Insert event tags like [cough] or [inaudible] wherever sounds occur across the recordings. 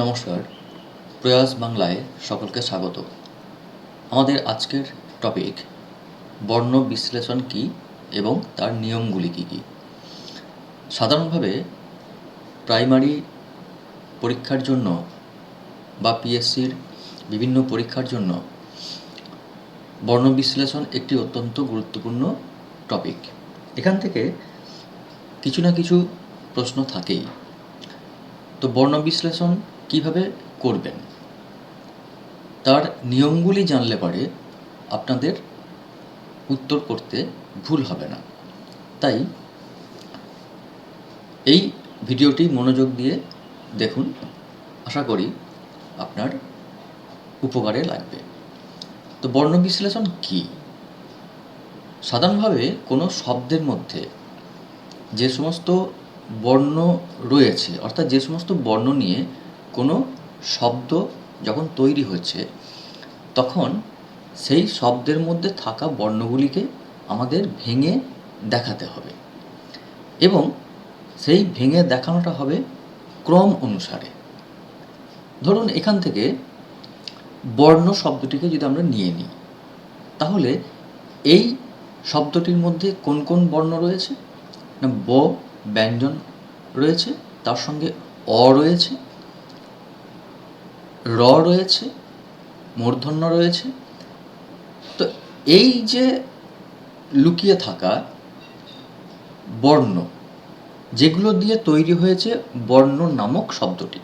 নমস্কার, প্রয়াস বাংলায় সকলকে স্বাগত। আমাদের আজকের টপিক বর্ণ বিশ্লেষণ কী এবং তার নিয়মগুলি কী কী? সাধারণভাবে প্রাইমারি পরীক্ষার জন্য বা পিএসসির বিভিন্ন পরীক্ষার জন্য বর্ণ বিশ্লেষণ একটি অত্যন্ত গুরুত্বপূর্ণ টপিক এখান থেকে কিছু না কিছু প্রশ্ন থাকেই। তো বর্ণ বিশ্লেষণ কীভাবে করবেন? তার নিয়মগুলি জানলে পরে আপনাদের উত্তর করতে ভুল হবে না। তাই এই ভিডিওটি মনোযোগ দিয়ে দেখুন। আশা করি আপনার উপকারে লাগবে। তো বর্ণ বিশ্লেষণ কী? সাধারণভাবে কোনো শব্দের মধ্যে যে সমস্ত বর্ণ রয়েছে, অর্থাৎ যে সমস্ত বর্ণ নিয়ে কোনো শব্দ যখন তৈরি হচ্ছে তখন সেই শব্দের মধ্যে থাকা বর্ণগুলিকে আমাদের ভেঙে দেখাতে হবে। এবং সেই ভেঙে দেখানোটা হবে ক্রম অনুসারে। ধরুন এখান থেকে বর্ণ শব্দটিকে যদি আমরা নিয়ে নিই, তাহলে এই শব্দটির মধ্যে কোন কোন বর্ণ রয়েছে? না, ব, ব্যঞ্জন রয়েছে, তার সঙ্গে অ রয়েছে র রয়েছে, মূর্ধন্য রয়েছে। তো এই যে লুকিয়ে থাকা বর্ণ, যেগুলো দিয়ে তৈরি হয়েছে বর্ণ নামক শব্দটি,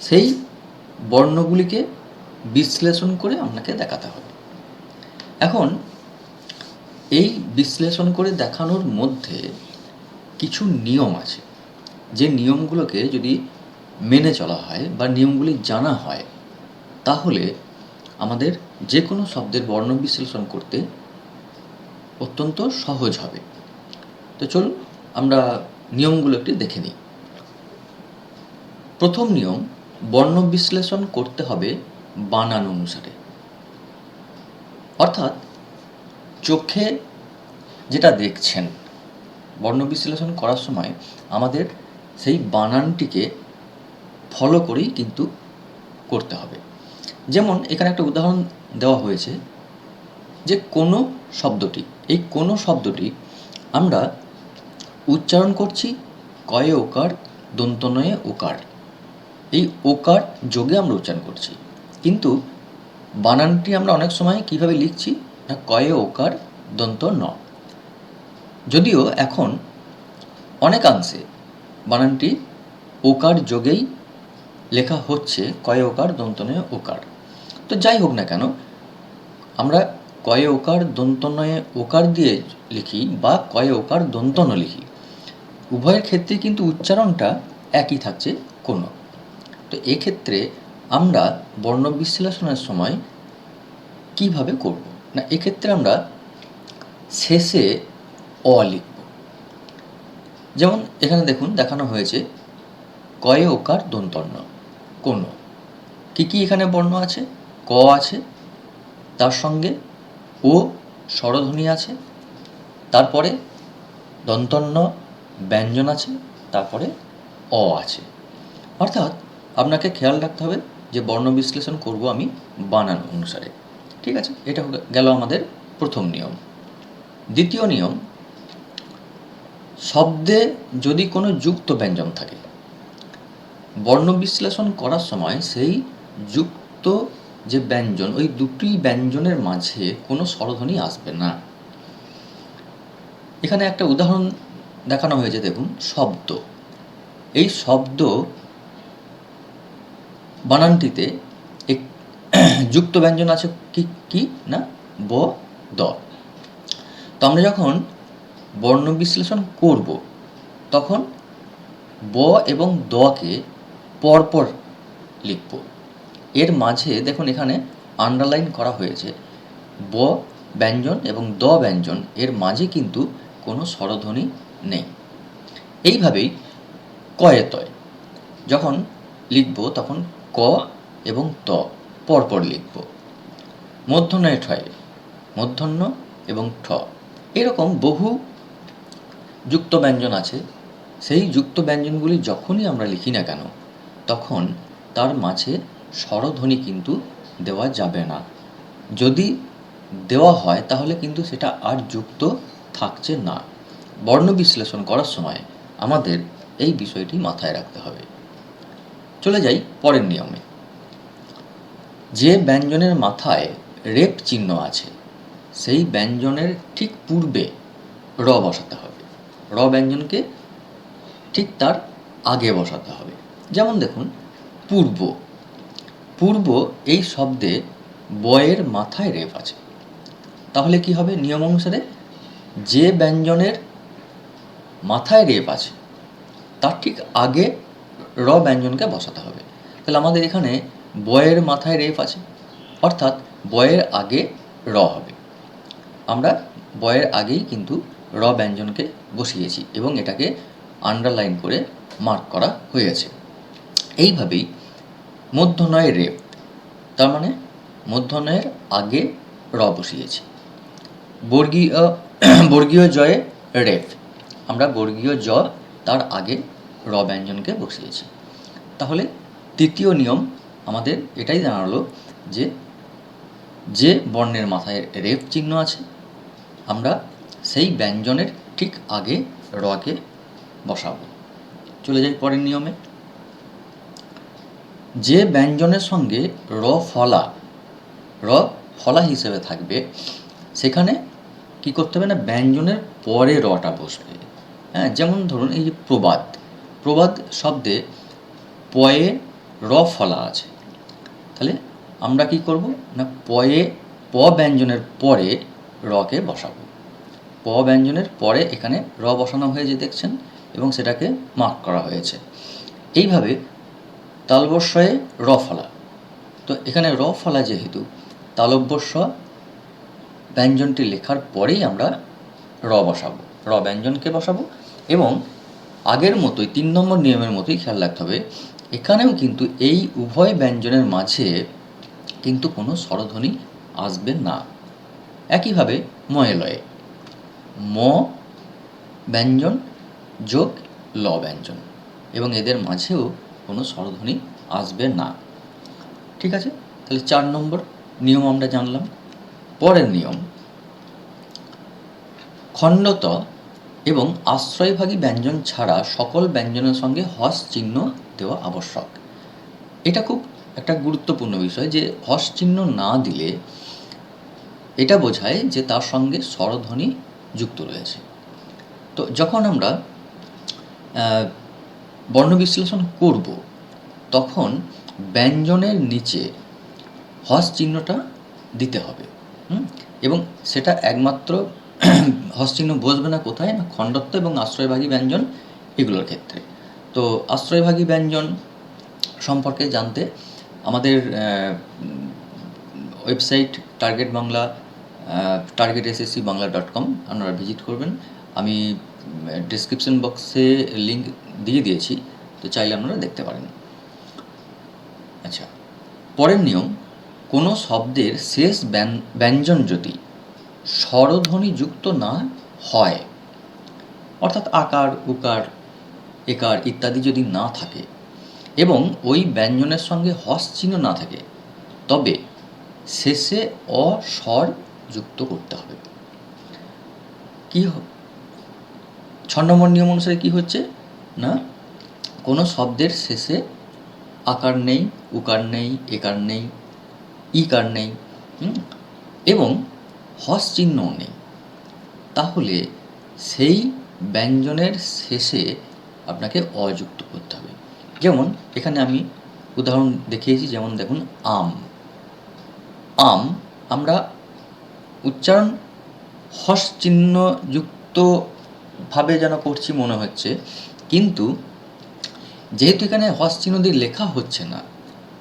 সেই বর্ণগুলিকে বিশ্লেষণ করে আপনাকে দেখাতে হবে। এখন, এই বিশ্লেষণ করে দেখানোর মধ্যে কিছু নিয়ম আছে। যে নিয়মগুলোকে যদি মেনে চলা হয় বা নিয়মগুলি জানা হয়, তাহলে আমাদের যে কোনো শব্দের বর্ণ বিশ্লেষণ করতে অত্যন্ত সহজ হবে। তো চলুন, আমরা নিয়মগুলো একটি দেখে নিই। প্রথম নিয়ম, বর্ণ বিশ্লেষণ করতে হবে বানান অনুসারে। অর্থাৎ, চোখে যেটা দেখছেন, বর্ণ বিশ্লেষণ করার সময় আমাদের সেই বানানটিকে ফলো করেই কিন্তু করতে হবে। যেমন এখানে একটা উদাহরণ দেওয়া হয়েছে যে কোনো শব্দটি, এই কোনো শব্দটি আমরা উচ্চারণ করছি কয়ে ওকার, দন্তনয়ে ওকার। এই ওকার যোগে আমরা উচ্চারণ করছি। কিন্তু বানানটি আমরা অনেক সময় কীভাবে লিখছি? না, কয়ে ওকার দন্ত ন যদিও এখন অনেকাংশে বানানটি ওকার যোগেই লেখা হচ্ছে কয়ে ওকার দন্তনয়ে ওকার। তো যাই হোক না কেন, আমরা কয়ে ওকার দন্তনয়ে ওকার দিয়ে লিখি বা কয়ে ওকার দন্তন লিখি। উভয়ের ক্ষেত্রে কিন্তু উচ্চারণটা একই থাকছে কোনো। তো এক্ষেত্রে আমরা বর্ণ বিশ্লেষণের সময় কীভাবে করব? না, এক্ষেত্রে আমরা শেষে অ লিখব। যেমন এখানে দেখুন, দেখানো হয়েছে কয়ে ওকার দন্তন্য। কোনো? কী কী এখানে বর্ণ আছে? ক আছে, তার সঙ্গে ও স্বরধ্বনি আছে, তারপরে দন্তন্য ব্যঞ্জন আছে, তারপরে অ আছে। অর্থাৎ আপনাকে খেয়াল রাখতে হবে যে বর্ণ বিশ্লেষণ করব আমি বানান অনুসারে। ঠিক আছে? এটা গেল আমাদের প্রথম নিয়ম। দ্বিতীয় নিয়ম, শব্দে যদি কোনো যুক্ত ব্যঞ্জন থাকে বর্ণ বিশ্লেষণ করার সময় সেই যুক্ত যে ব্যঞ্জন, ওই দুটি ব্যঞ্জনের মাঝে কোনো স্বরধ্বনি আসবে না। এখানে একটা উদাহরণ দেখানো হয়েছে, দেখুন, শব্দ। এই শব্দ বানানটিতে এক [clears throat] যুক্ত ব্যঞ্জন আছে কি কি না? ব, দ। তো আমরা যখন বর্ণ বিশ্লেষণ করব, তখন ব এবং দকে পরপর লিখব। এর মাঝে দেখুন এখানে আন্ডারলাইন করা হয়েছে। ব ব্যঞ্জন এবং দ ব্যঞ্জন, এর মাঝে কিন্তু কোনো স্বরধ্বনি নেই। এইভাবেই কয়েতয় যখন লিখব তখন ক এবং ত পরপর লিখব। মধ্যনয় ঠয় মধ্যন্য এবং ঠ। এরকম বহু যুক্ত ব্যঞ্জন আছে। সেই যুক্ত ব্যঞ্জনগুলি যখনই আমরা লিখি না কেন তখন তার মাঝে স্বরধ্বনি কিন্তু দেওয়া যাবে না। যদি দেওয়া হয়, তাহলে কিন্তু সেটা আর যুক্ত থাকছে না। বর্ণ বিশ্লেষণ করার সময় আমাদের এই বিষয়টি মাথায় রাখতে হবে। চলে যাই পরের নিয়মে। যে ব্যঞ্জনের মাথায় রেপ চিহ্ন আছে, সেই ব্যঞ্জনের ঠিক পূর্বে র বসাতে হবে। র ব্যঞ্জনকে ঠিক তার আগে বসাতে হবে। যেমন দেখুন, পূর্ব। পূর্ব এই শব্দে বয়ের মাথায় রেপ আছে। তাহলে কি হবে নিয়ম অনুসারে? যে ব্যঞ্জনের মাথায় রেপ আছে, তার ঠিক আগে র ব্যঞ্জনকে বসাতে হবে। তাহলে আমাদের এখানে বয়ের মাথায় রেপ আছে, অর্থাৎ বয়ের আগে র হবে। আমরা বয়ের আগেই কিন্তু র ব্যঞ্জনকে বসিয়েছি এবং এটাকে আন্ডারলাইন করে মার্ক করা হয়েছে। এইভাবেই মধ্যনয় রেপ, তার মানে মধ্যনয়ের আগে র বসিয়েছি। বর্গীয় বর্গীয় জয়ে রেফ আমরা বর্গীয় জ তার আগে র ব্যঞ্জনকে বসিয়েছি। তাহলে তৃতীয় নিয়ম আমাদের এটাই জানালো যে যে বর্ণের মাথায় রেফ চিহ্ন আছে, আমরা সেই ব্যঞ্জনের ঠিক আগে রকে বসাবো। চলে যাই পরের নিয়মে। যে ব্যঞ্জনের সঙ্গে র ফলা র ফলা হিসেবে থাকবে, সেখানে কি করতে হবে না, ব্যঞ্জনের পরে রটা বসবে। হ্যাঁ যেমন ধরুন এই যে প্রবাদ প্রবাদ শব্দে পয়ে র ফলা আছে। তাহলে আমরা কি করব না, পয়ে, প ব্যঞ্জনের পরে রকে বসাবো। প ব্যঞ্জনের পরে এখানে র বসানো হয়েছে, দেখছেন? এবং সেটাকে মার্ক করা হয়েছে। এইভাবে তালবস্বয়ে র ফলা। তো এখানে র ফলা যেহেতু তালব্যস্ব ব্যঞ্জনটি লেখার পরেই আমরা র বসাবো। র ব্যঞ্জনকে বসাবো এবং আগের মতোই, তিন নম্বর নিয়মের মতোই খেয়াল রাখতে হবে, এখানেও কিন্তু এই উভয় ব্যঞ্জনের মাঝে কিন্তু কোনো স্বরধ্বনি আসবে না। একইভাবে ময়েলয়ে, ম ব্যঞ্জন যোগ ল ব্যঞ্জন এবং এদের মাঝেও কোনো স্বরধ্বনি আসবে না। ঠিক আছে? তাহলে চার নম্বর নিয়ম আমরা জানলাম। পরের নিয়ম, খণ্ডত এবং আশ্রয়ভাগী ব্যঞ্জন ছাড়া সকল ব্যঞ্জনের সঙ্গে হস চিহ্ন দেওয়া আবশ্যক। এটা খুব একটা গুরুত্বপূর্ণ বিষয় যে হস চিহ্ন না দিলে এটা বোঝায় যে তার সঙ্গে স্বরধ্বনি যুক্ত রয়েছে। তো যখন আমরা বর্ণ বিশ্লেষণ করব, তখন ব্যঞ্জনের নিচে হস চিহ্নটা দিতে হবে এবং সেটা একমাত্র [clears throat] হস্তিন্য বসবে না কোথায়? না খণ্ডত্ব এবং আশ্রয়ভাগী ব্যঞ্জন এগুলোর ক্ষেত্রে। তো আশ্রয়ভাগী ব্যঞ্জন সম্পর্কে জানতে আমাদের website target Bangla target SSC Bangla dot com আপনারা ভিজিট করবেন। আমি ডিসক্রিপশন বক্সে লিঙ্ক দিয়ে দিয়েছি, তো চাইলে আপনারা দেখতে পারেন। আচ্ছা পরের নিয়ম, কোনো শব্দের শেষ ব্যঞ্জন যদি স্বরধ্বনি যুক্ত না হয়, অর্থাৎ আকার, উকার, একার ইত্যাদি যদি না থাকে এবং ওই ব্যঞ্জনের সঙ্গে হস চিহ্ন না থাকে, তবে শেষে অস্বর যুক্ত করতে হবে। কি ছ নম্বর নিয়ম অনুসারে কি হচ্ছে? না, কোনো শব্দের শেষে আকার নেই, উকার নেই, একার নেই, ইকার নেই এবং হস চিহ্নও নেই। তাহলে সেই ব্যঞ্জনের শেষে আপনাকে অযুক্ত করতে হবে। যেমন এখানে আমি উদাহরণ দেখিয়েছি, যেমন দেখুন, আম। আম, আমরা উচ্চারণ হস চিহ্ন যুক্তভাবে যেন করছি মনে হচ্ছে। কিন্তু যেহেতু এখানে হস চিহ্ন দিয়ে লেখা হচ্ছে না,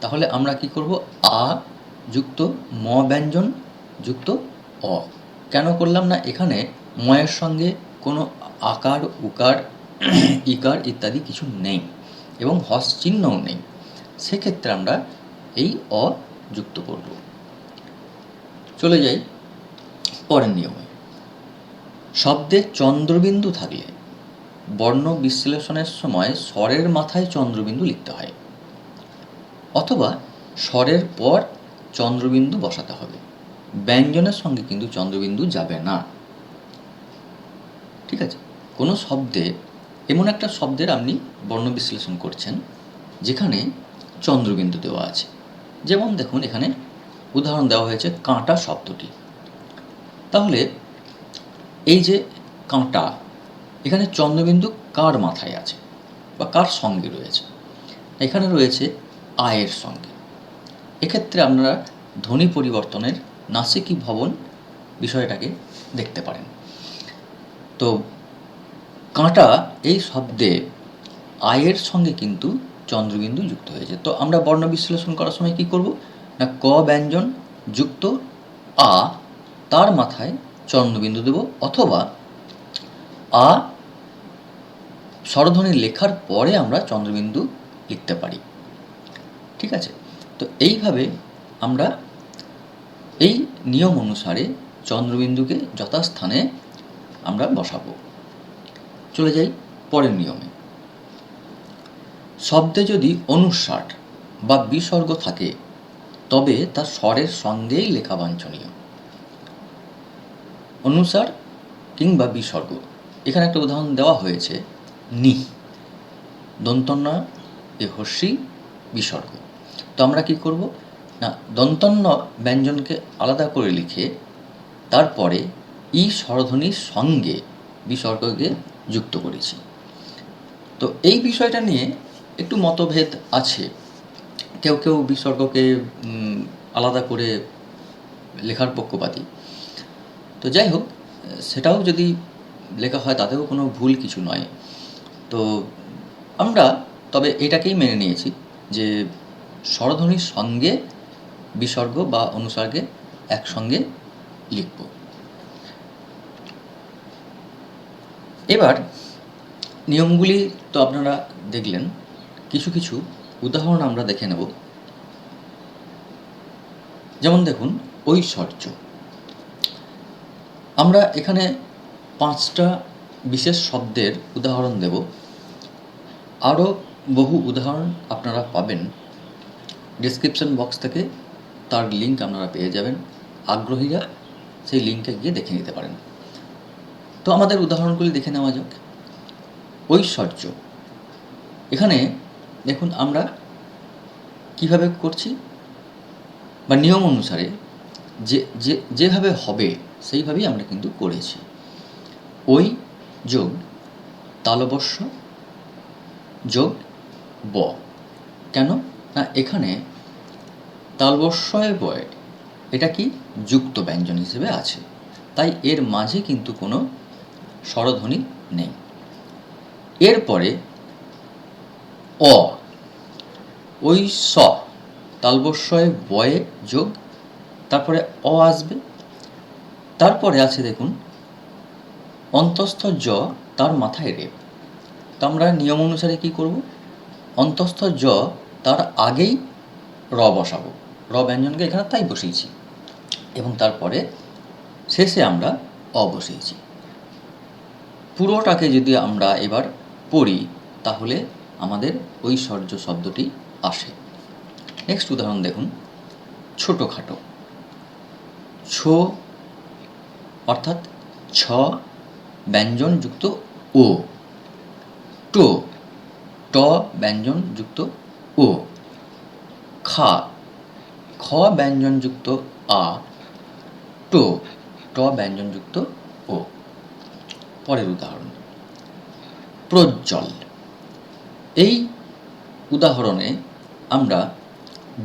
তাহলে আমরা কি করব? আ যুক্ত ম ব্যঞ্জন যুক্ত অ। কেন করলাম না? এখানে ময়ের সঙ্গে কোনো আকার, উকার, [clears throat] ইকার ইত্যাদি কিছু নেই এবং হস চিহ্নও নেই। সেক্ষেত্রে আমরা এই অ যুক্ত করব। চলে যাই পরের নিয়মে। শব্দের চন্দ্রবিন্দু থাকলে বর্ণ বিশ্লেষণের সময় স্বরের মাথায় চন্দ্রবিন্দু লিখতে হয়। অথবা স্বরের পর চন্দ্রবিন্দু বসাতে হবে। ব্যঞ্জনের সঙ্গে কিন্তু চন্দ্রবিন্দু যাবে না। ঠিক আছে? কোনো শব্দে, এমন একটা শব্দের আপনি বর্ণ বিশ্লেষণ করছেন, যেখানে চন্দ্রবিন্দু দেওয়া আছে। যেমন দেখুন এখানে উদাহরণ দেওয়া হয়েছে কাঁটা শব্দটি। তাহলে এই যে কাঁটা, এখানে চন্দ্রবিন্দু কার মাথায় আছে বা কার সঙ্গে রয়েছে? এখানে রয়েছে আয়ের সঙ্গে। এক্ষেত্রে আপনারা ধ্বনি পরিবর্তনের নাসিকি ভবন বিষয়টাকে দেখতে পারেন। তো কাঁটা এই শব্দে আয়ের সঙ্গে কিন্তু চন্দ্রবিন্দু যুক্ত হয়েছে। তো আমরা বর্ণ বিশ্লেষণ করার সময় কি করব? না ক ব্যঞ্জন যুক্ত আ তার মাথায় চন্দ্রবিন্দু দেব অথবা আ স্বরধ্বনি লেখার পরে আমরা চন্দ্রবিন্দু লিখতে পারি। ঠিক আছে? তো এইভাবে আমরা এই নিয়ম অনুসারে চন্দ্রবিন্দুকে যথাস্থানে আমরা বসাবো। চলে যাই পরের নিয়মে। শব্দে যদি অনুস্বার বা বিসর্গ থাকে, তবে তা স্বরের সঙ্গেই লেখা বাঞ্ছনীয়। অনুসার কিংবা বিসর্গ। এখানে একটা উদাহরণ দেওয়া হয়েছে, নি। দন্তন্য এ হর্ষি, বিসর্গ। তো আমরা কি করব? না দন্তন্য ব্যঞ্জনকে আলাদা করে লিখে তারপরে ই স্বরধ্বনির সঙ্গে বিসর্গকে যুক্ত করেছি। তো এই বিষয়টা নিয়ে একটু মতভেদ আছে। কেউ কেউ বিসর্গকে আলাদা করে লেখার পক্ষপাতী। তো যাই হোক সেটাও যদি লেখা হয় তাতেও কোনো ভুল কিছু নয়। তো আমরা তবে এটাকেই মেনে নিয়েছি যে স্বরধ্বনির সঙ্গে বিসর্গ বা অনুসর্গে একসঙ্গে লিখব। এবার নিয়মগুলি তো আপনারা দেখলেন, কিছু কিছু উদাহরণ আমরা দেখে নেব। যেমন দেখুন, ঐশ্বর্য। আমরা এখানে পাঁচটা বিশেষ শব্দের উদাহরণ দেব। আরও বহু উদাহরণ আপনারা পাবেন। ডিসক্রিপশন বক্স থেকে তার লিঙ্ক আপনারা পেয়ে যাবেন। আগ্রহীরা সেই লিঙ্কে গিয়ে দেখে নিতে পারেন। তো আমাদের উদাহরণগুলি দেখে নেওয়া যাক। ঐশ্বর্য। এখানে দেখুন আমরা কীভাবে করছি? বা নিয়ম অনুসারে যে যে, যেভাবে হবে সেইভাবেই আমরা কিন্তু করেছি। ওই যোগ তালবস্য যোগ ব। কেন? না, এখানে তালবস্যয় বয়, এটা কি? যুক্ত ব্যঞ্জন হিসেবে আছে। তাই এর মাঝে কিন্তু কোনো স্বরধ্বনি নেই। এরপরে অ। ওই স তালবস্যয় বয়ে যোগ, তারপরে অ আসবে। তারপরে আছে দেখুন, অন্তস্থ জ তার মাথায় রেপ। তো আমরা নিয়ম অনুসারে কি করব? অন্তস্থ জ তার আগেই র বসাবো। র ব্যঞ্জনকে এখানে তাই বসিয়েছি। এবং তারপরে শেষে আমরা অ বসিয়েছি। পুরোটাকে যদি আমরা এবার পড়ি, তাহলে আমাদের ঐশ্বর্য শব্দটি আসে। নেক্সট উদাহরণ দেখুন, ছোটোখাটো। ছো অর্থাৎ ছ ব্যঞ্জনযুক্ত ও। টো ট ব্যঞ্জনযুক্ত ও। খা খ ব্যঞ্জনযুক্ত আ। টো ট ব্যঞ্জনযুক্ত ও। পরের উদাহরণ। প্রজ্জ্বল। এই উদাহরণে আমরা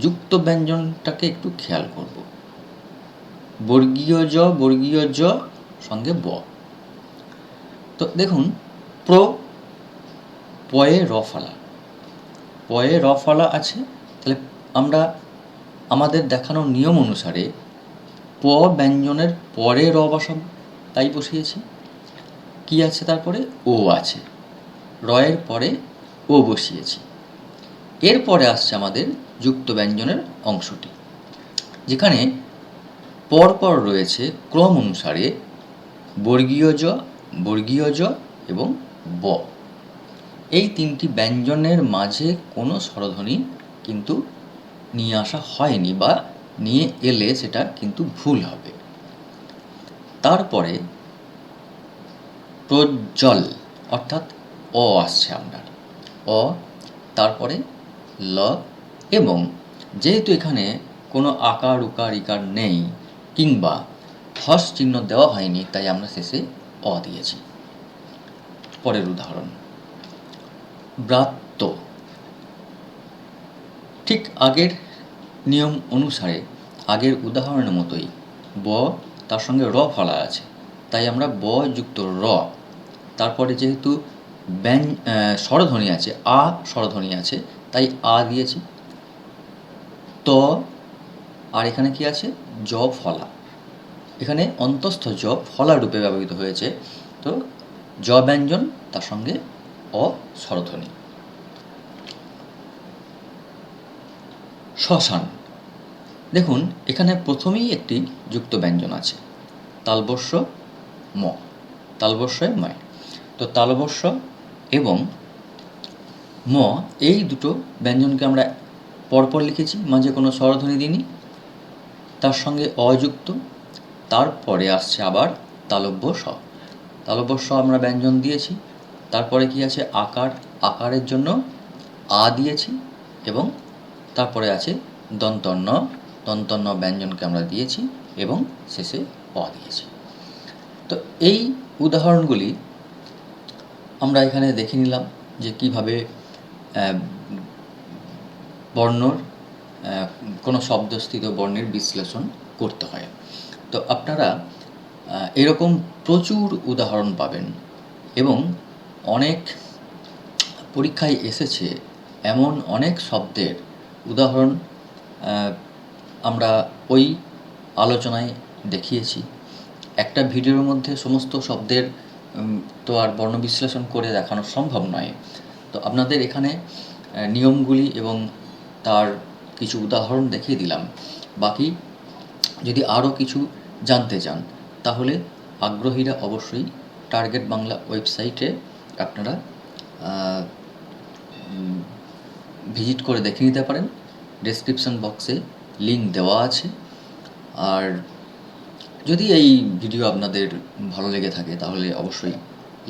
যুক্ত ব্যঞ্জনটাকে একটু খেয়াল করব। বর্গীয় জ বর্গীয় জ সঙ্গে ব। তো দেখুন, প্র, পয়ে রফালা পয়ে রফালা আছে, তাহলে আমরা আমাদের দেখানোর নিয়ম অনুসারে প ব্যঞ্জনের পরে র বসাব, তাই বসিয়েছি। কি আছে তারপরে? ও আছে। রয়ের পরে ও বসিয়েছি। এরপরে আসছে আমাদের যুক্ত ব্যঞ্জনের অংশটি, যেখানে পরপর রয়েছে ক্রম অনুসারে বর্গীয় জ বর্গীয় জ এবং ব। এই তিনটি ব্যঞ্জনের মাঝে কোনো স্বরধ্বনি কিন্তু নিয়ে আসা হয়নি বা নিয়ে এলে সেটা কিন্তু ভুল হবে। তারপরে প্রজ্জ্বল, অর্থাৎ অ আসছে আপনার অ, তারপরে ল এবং যেহেতু এখানে কোনো আকার, উকার, ইকার নেই কিংবা হস চিহ্ন দেওয়া হয়নি, তাই আমরা শেষে অ দিয়েছি। পরের উদাহরণ। ব্রাত্য। ঠিক আগের নিয়ম অনুসারে আগের উদাহরণের মতোই ব তার সঙ্গে র ফলা আছে। তাই আমরা ব যুক্ত র। তারপরে যেহেতু ব্যঞ্জ স্বরধ্বনি আছে, আ স্বরধ্বনি আছে, তাই আ দিয়েছি। ত আর এখানে কি আছে? জ ফলা এখানে অন্তস্থ জ ফলা রূপে ব্যবহৃত হয়েছে। তো জ ব্যঞ্জন, তার সঙ্গে অ স্বরধ্বনি। শ্মশান। দেখুন, এখানে প্রথমেই একটি যুক্ত ব্যঞ্জন আছে। তালবস্য ম। তালবস্যয় ময় তো তালবস্য এবং ম, এই দুটো ব্যঞ্জনকে আমরা পরপর লিখেছি, মাঝে কোনো স্বরধ্বনি দিইনি। তার সঙ্গে অযুক্ত, তারপরে আসছে আবার তালব্য স। তালব্য স আমরা ব্যঞ্জন দিয়েছি, তারপরে কি আছে আকার, আকারের জন্য আ দিয়েছি এবং তারপরে আছে দন্তন্য দন্তন্য ব্যঞ্জনকে আমরা দিয়েছি এবং শেষে অ দিয়েছি। তো এই উদাহরণগুলি আমরা এখানে দেখে নিলাম যে কীভাবে বর্ণর কোনো শব্দস্থিত বর্ণের বিশ্লেষণ করতে হয়। তো আপনারা এরকম প্রচুর উদাহরণ পাবেন এবং অনেক পরীক্ষায় এসেছে এমন অনেক শব্দের উদাহরণ আমরা ওই আলোচনায় দেখিয়েছি। একটা ভিডিওর মধ্যে সমস্ত শব্দের তো আর বর্ণ বিশ্লেষণ করে দেখানো সম্ভব নয়। তো আপনাদের এখানে নিয়মগুলি এবং তার কিছু উদাহরণ দেখিয়ে দিলাম। বাকি যদি আরও কিছু জানতে চান, তাহলে আগ্রহীরা অবশ্যই টার্গেট বাংলা ওয়েবসাইটে আপনারা ভিজিট করে দেখে নিতে পারেন। ডেসক্রিপশন বক্সে লিঙ্ক দেওয়া আছে। আর যদি এই ভিডিও আপনাদের ভালো লেগে থাকে, তাহলে অবশ্যই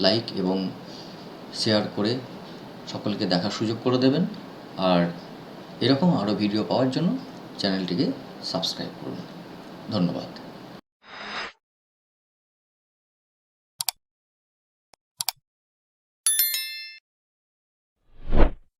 লাইক এবং শেয়ার করে সকলকে দেখার সুযোগ করে দেবেন। আর এরকম আরও ভিডিও পাওয়ার জন্য চ্যানেলটিকে সাবস্ক্রাইব করুন। ধন্যবাদ।